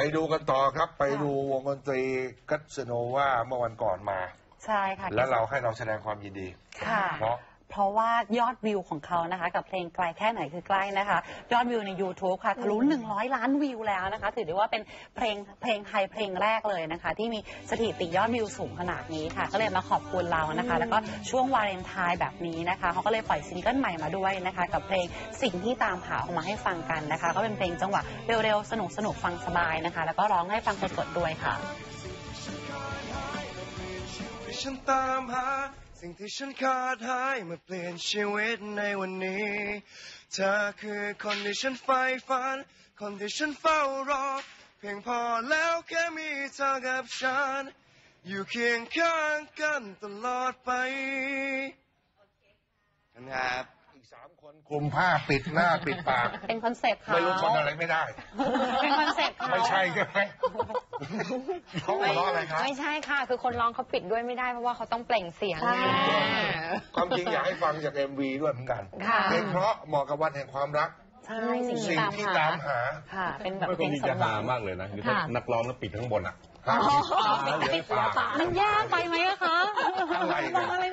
ไปดูกันต่อครับไปดูวงดนตรีกัสโนวาเมื่อวันก่อนมา ใช่ค่ะ แล้วเราให้เราแสดงความยินดี ค่ะ เพราะเพ ราะว่ายอดวิวของเขานะคะ กับเพลงไกลแค่ไหนคือใกล้นะคะ ยอดวิวใน YouTube ค่ะทะลุ100 ล้านวิวแล้วนะคะ ถือได้ว่าเป็นเพลงเพลงไทยเพลงแรกเลยนะคะ ที่มีสถิติยอดวิวสูงขนาดนี้ค่ะ ก็เลยมาขอบคุณเรานะคะ แล้วก็ช่วงวาเลนไทน์แบบนี้นะคะเขาก็เลยปล่อยซิงเกิลใหม่มาด้วยนะคะ กับเพลงสิ่งที่ตามหาออกมาให้ฟังกันนะคะ ก็เป็นเพลงจังหวะเร็วๆสนุกๆฟังสบายนะคะ แล้วก็ร้องให้ฟังสดๆด้วยค่ะที่ฉันตามหา สิ่งที่ฉันขาดหายมาเปลี่ยนชีวิตในวันนี้ เธอคือคนที่ฉันใฝ่ฝัน คนที่ฉันเฝ้ารอ เพียงพอแล้วแค่มีเธอกับฉัน อยู่เคียงข้างกันตลอดไปนะครับอีกสามคนคลุมผ้าปิดหน้าปิดปาก เป็นคอนเซ็ปต์เขาไม่รู้ทนอะไรไม่ได้ เป็นคอนเซ็ปต์เขาไม่ใช่ใช่ไหม เขาหัวเราะอะไรครับไม่ใช่ค่ะ คือคนร้องเขาปิดด้วยไม่ได้เพราะว่าเขาต้องเปล่งเสียงใช่ความจริงอยากให้ฟังจาก MV ด้วยเหมือนกันค่ะเพลงเพราะเหมาะกับวันแห่งความรักใช่สิ่งสิ่งที่ที่ตาตามมหาหาค่ะเป็นแบบไม่เพคลงงดีสจะมหวัหางมากเลยนะคือถ้าค่ะนักร้องแล้วปิดข้างบนอะครับตาเหลือกปากมันยากไปไหมอะคะอะไร